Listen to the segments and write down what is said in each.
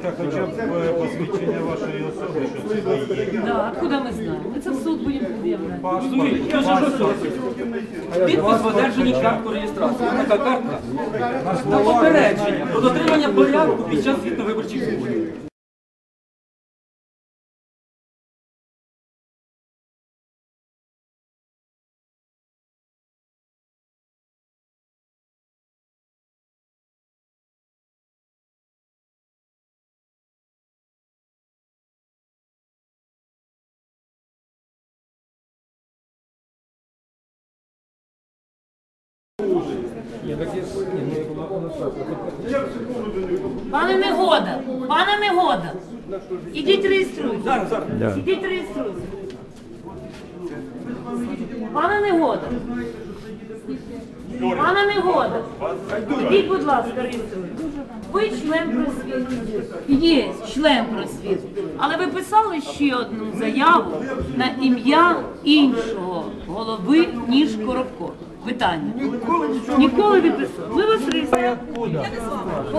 ласка, хоча б е, посвідчення вашої особи, що це ви є. Да, откуда мы знаем? Мы це в суд будем предъявлять. Паспорт, Я ж що Підпис в одержанні картку реєстрації. Така картка на попередження про дотримання порядку під час виборчих зборів. Пане Негода, пане Негода, ідіть реєструйте. Зараз, зараз. Ідіть реєструйте. Пане Негода. Пане Негода. Ідіть, будь ласка, реєструйте. Ви член просвіти. Є член просвіти. Але ви писали ще одну заяву на ім'я іншого голови, ніж Коробко. Питання. Ніколи не писали. Ми вас реєструємо.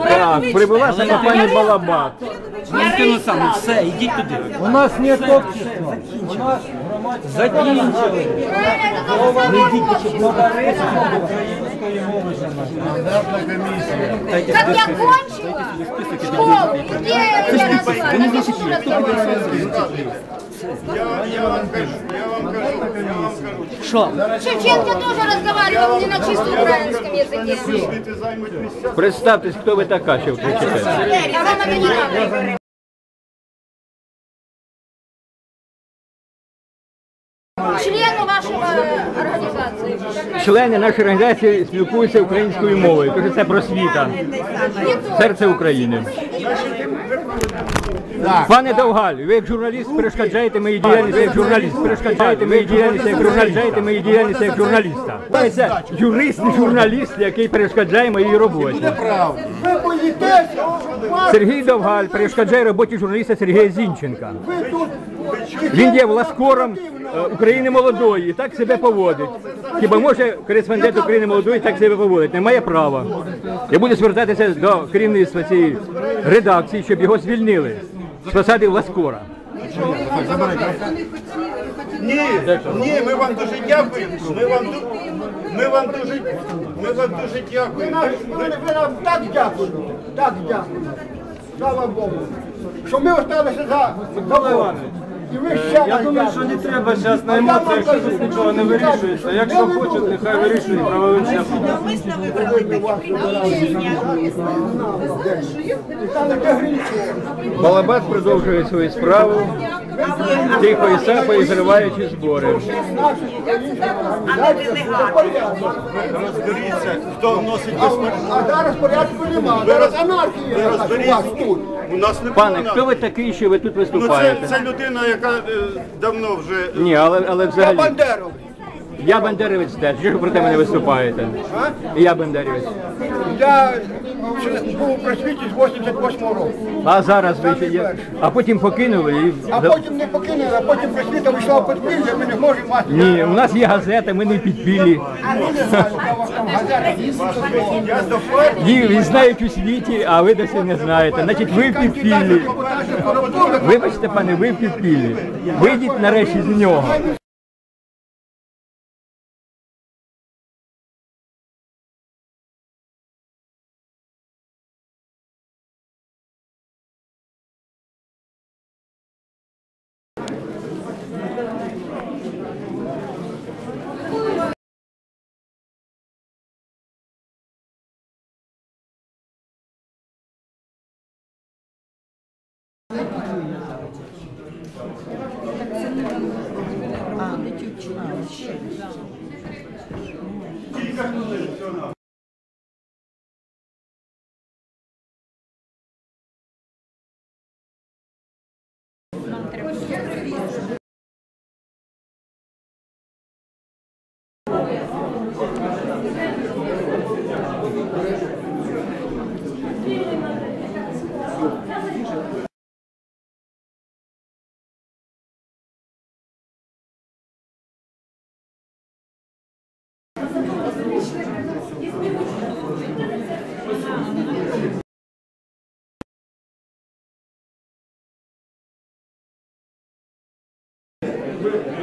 Так, прибула сама пані Балабат. Валентину саме, все, йдіть туди. У нас нет общества. У нас Закінчили. Как я кончила? Школу, где я нашла? Я не буду разговаривать. Шевченко тоже разговаривал не на чисто украинском языке. представтесь, хто ви така, що ви кричите. Члену вашего организации. Члени нашої організації спілкуються українською мовою. Тож це просвіта. Серце України. Пане Довгаль, ви як журналіст перешкоджаєте моїй діяльності як журналіст. Перешкоджаєте моїй діяльності як журналіст. моїй діяльності як журналіста. Це юрист і журналіст, який перешкоджає моїй роботі. Сергій Довгаль перешкоджає роботі журналіста Сергія Зінченка. Він є власкором е, України молодої і так себе поводить. Хіба може кореспондент України молодої так себе поводить? Немає права. Я буду звертатися до керівництва цієї редакції, щоб його звільнили з вас скоро. Ні, ні, ми вам дуже дякуємо. Ми вам ду- ми вам дуже ми вам дуже дякуємо. Ви, ви нам так дякуємо, так дякуємо. Слава Богу. Що ми осталися за за ще Я думаю, що не треба зараз на емоціях, що тут нічого не вирішується. Якщо хочуть, нехай вирішують правовим шляхом. Балабат продовжує свою справу, тихо і сапою зриваючи збори. Розберіться, хто вносить безпеку. А зараз порядку немає. Зараз анархія розберіться. тут. У нас не Пане, повинна- хто ви такий, що ви тут Ну це, виступаєте? це людина, яка е, давно вже Ні, але, але Я взагалі. Бандеров. Я бандерівець теж. Що ж проти мене виступаєте? І я бандерівець. Я був у просвіті з 88 року. А зараз ви ще є. А потім покинули і. А потім не покинули, а потім просвіта вийшла в підпілля, ми не можемо мати. Ні, у нас є газета, ми не підпілі. А ви не знаєте, яка у вас там газета. я до знають у світі, а ви досі не знаєте. Значить, ви в підпіллі. Вибачте, пане, ви в підпіллі. Вийдіть нарешті з нього. 嗯 Добре.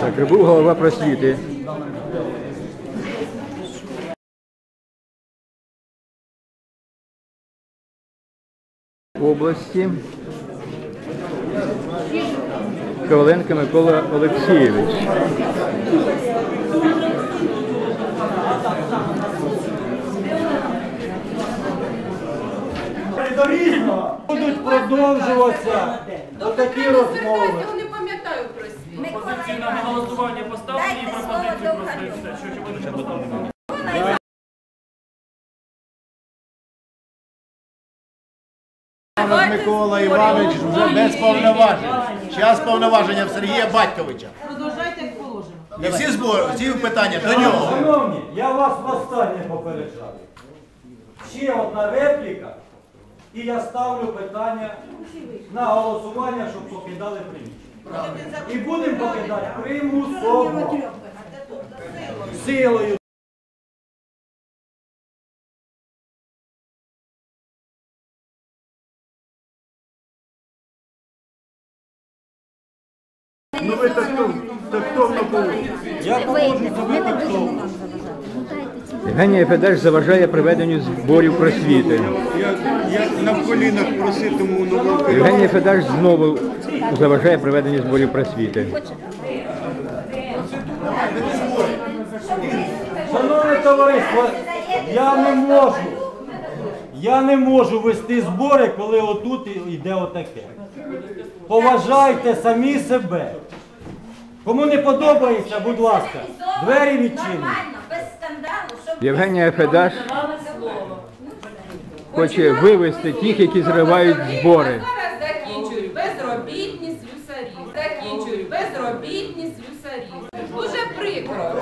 Так, прибув голова просвіти. області Коваленко Микола Олексійович. Будуть продовжуватися отакі розмови. Я не пам'ятаю про свій. Пропозицію на голосування поставлені і пропозицію просто і все. Що, буде ще поставлено? Микола Іванович вже без повноважень. Зараз повноваження в Сергія Батьковича. Продовжайте як положено. І всі збори, всі питання до нього. Шановні, я вас востаннє попереджаю. Ще одна репліка, і я ставлю питання на голосування, щоб покидали приміщення. І будемо покидати примусово. Силою. Ну ви так тактовно поводите. Я поводжу себе тактовно. Євгенія Федеш заважає проведенню зборів просвіти. Я, я на колінах проситиму нового Євгенія Федеш знову заважає проведенню зборів просвіти. Шановне товариство, я не можу. Я не можу вести збори, коли отут йде отаке. Поважайте самі себе. Кому не подобається, будь ласка, двері відчинені. Євгенія Федаш хоче вивести тих, які зривають збори.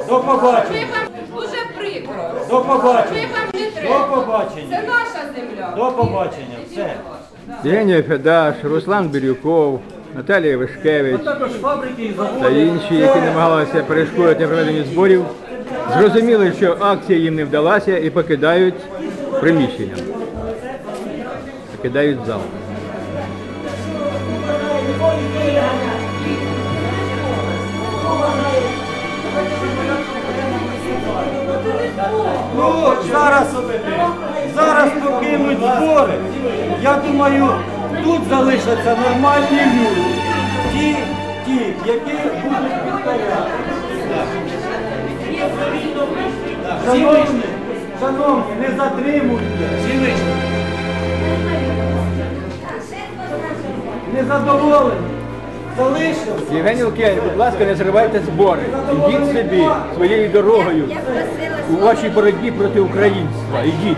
До побачення. Дуже прикро. До побачення. вам не До треба. Це наша земля. До побачення. Все. Євгенія Федаш, Руслан Бірюков, Наталія Вишкевич та інші, які намагалися перешкодити проведенню зборів, зрозуміли, що акція їм не вдалася і покидають приміщення. Покидають зал. Ну, зараз, зараз покинуть збори. Я думаю, тут залишаться нормальні люди. Ті, ті, які будуть підкоряти. Шановні, шановні, не затримуйте. Не задоволені. Євгеній Лук'янів, будь ласка, не зривайте збори. Ідіть собі своєю дорогою у вашій боротьбі проти українства. Ідіть.